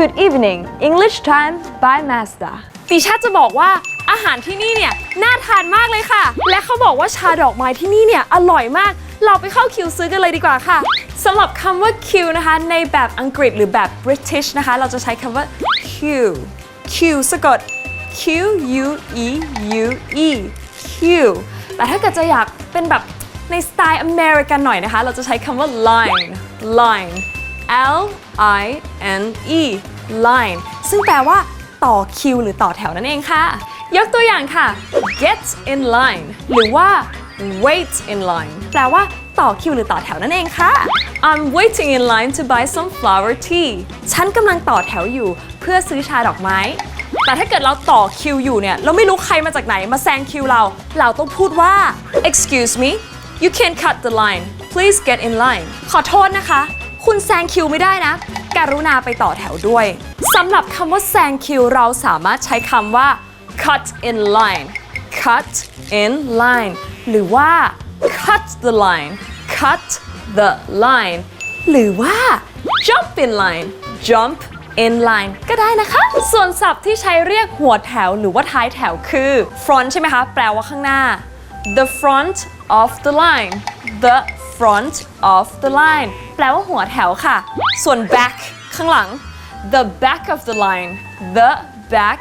Good evening English time by Mazda ดิชาจะบอกว่าอาหารที่นี่เนี่ยน่าทานมากเลยค่ะ และเขาบอกว่าชาดอกไม้ที่นี่เนี่ยอร่อยมาก เราไปเข้าคิวซื้อกันเลยดีกว่าค่ะสำหรับคำว่าคิวนะคะ ในแบบอังกฤษหรือแบบ British นะคะ เราจะใช้คำว่า Q Q สะกด Q U E U E Q แต่ถ้าเกิดจะอยากเป็นแบบในสไตล์อเมริกันหน่อยนะคะ เราจะใช้คำว่า line line L I N E line ซึ่งแปลว่าต่อคิวหรือต่อแถวนั่นเองค่ะ ยกตัวอย่างค่ะ get in line หรือว่า wait in line แปลว่าต่อคิวหรือต่อแถวนั่นเองค่ะ I'm waiting in line to buy some flower tea ฉันกำลังต่อแถวอยู่เพื่อซื้อชาดอกไม้ แต่ถ้าเกิดเราต่อคิวอยู่เนี่ยเราไม่รู้ใครมาจากไหนมาแซงคิวเรา เราต้องพูดว่า excuse me you can't cut the line please get in line ขอโทษนะคะ คุณแซงคิวไม่ได้นะ กรุณาไปต่อแถวด้วยสำหรับคำว่าแซงคิวเราสามารถใช้คำว่า cut in line cut in line หรือว่า cut the line cut the line หรือว่า jump in line jump in line ก็ได้นะคะ ส่วนศัพท์ที่ใช้เรียกหัวแถวหรือว่าท้ายแถวคือ front ใช่ไหมคะ แปลว่าข้างหน้า the front of the line the front of the line แปลว่าหัวแถวค่ะ ส่วน back ข้างหลัง the back of the line the back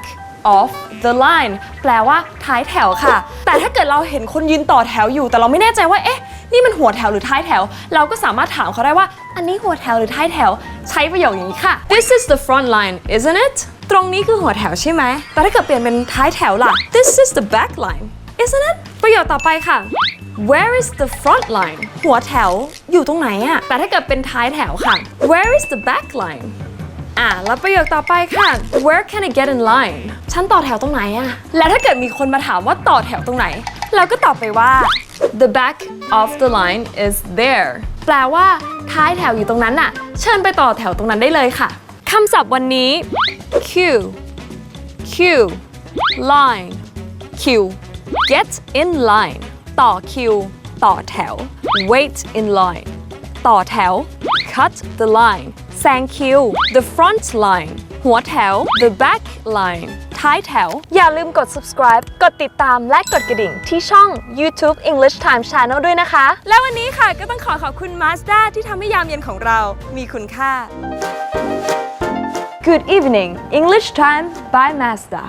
of the line แปลว่าท้ายแถวค่ะ แต่ถ้าเกิดเราเห็นคนยืนต่อแถวอยู่ แต่เราไม่แน่ใจว่า เอ๊ะ นี่มันหัวแถวหรือท้ายแถว เราก็สามารถถามเขาได้ว่า อันนี้หัวแถวหรือท้ายแถว ใช้ประโยคอย่างนี้ค่ะ This is the front line isn't it ตรงนี้คือหัวแถวใช่ไหม แต่ถ้าเกิดเปลี่ยนเป็นท้ายแถวล่ะ This is the back line isn't it ประโยคต่อไปค่ะ Where is the front line หัวแถวอยู่ตรงไหนอะแต่ถ้าเกิดเป็นท้ายแถวค่ะ Where is the back line อะแล้วประโยคต่อไปค่ะ Where can I get in line ฉันต่อแถวตรงไหนอะและถ้าเกิดมีคนมาถามว่าต่อแถวตรงไหน เราก็ตอบไปว่า The back of the line is there แปลว่า ท้ายแถวอยู่ตรงนั้นน่ะ เชิญไปต่อแถวตรงนั้นได้เลยค่ะ คำศัพท์วันนี้ Queue Queue line Queue get in line ต่อคิว ต่อแถว wait in line ต่อแถว cut the line แซงคิว the front line หัวแถว the back line ท้ายแถว อย่าลืมกด subscribe กดติดตามและกดกระดิ่งที่ช่อง YouTube English Time Channel ด้วยนะคะ และวันนี้ค่ะก็ต้องขอขอบคุณ Mazda ที่ทำให้ยามเย็นของเรามีคุณค่า Good evening English time by Mazda